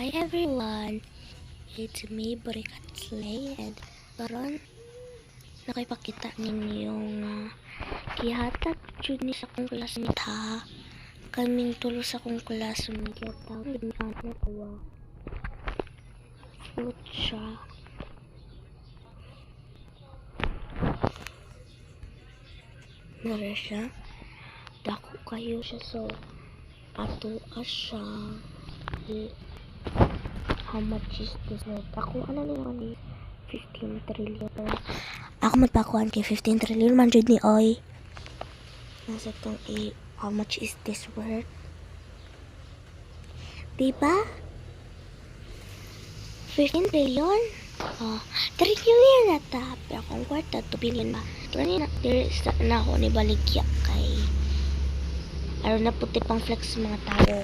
Hi everyone! It's me, Burikat Slay, and karon nakipakita ninyong uh, gihatag jud ni sa akong classmate ha. Kaming tulo sa akong classmate gihatag ni ana tawa. Fruit siya. Nara siya. Dako kayo siya so ato siya. How much is this? Ako, ano na yun eh? 15 trillion. Ako magpakuan kay 15 trillion man jud ni Oy. Nasa tong eh, how much is this worth? Diba? 15 trillion? Oh, trillion na ta. Pero kung kwarta, 2 billion ba? Kani na, there is na ako ni Baligya kay Aron na puti pang flex sa mga tao.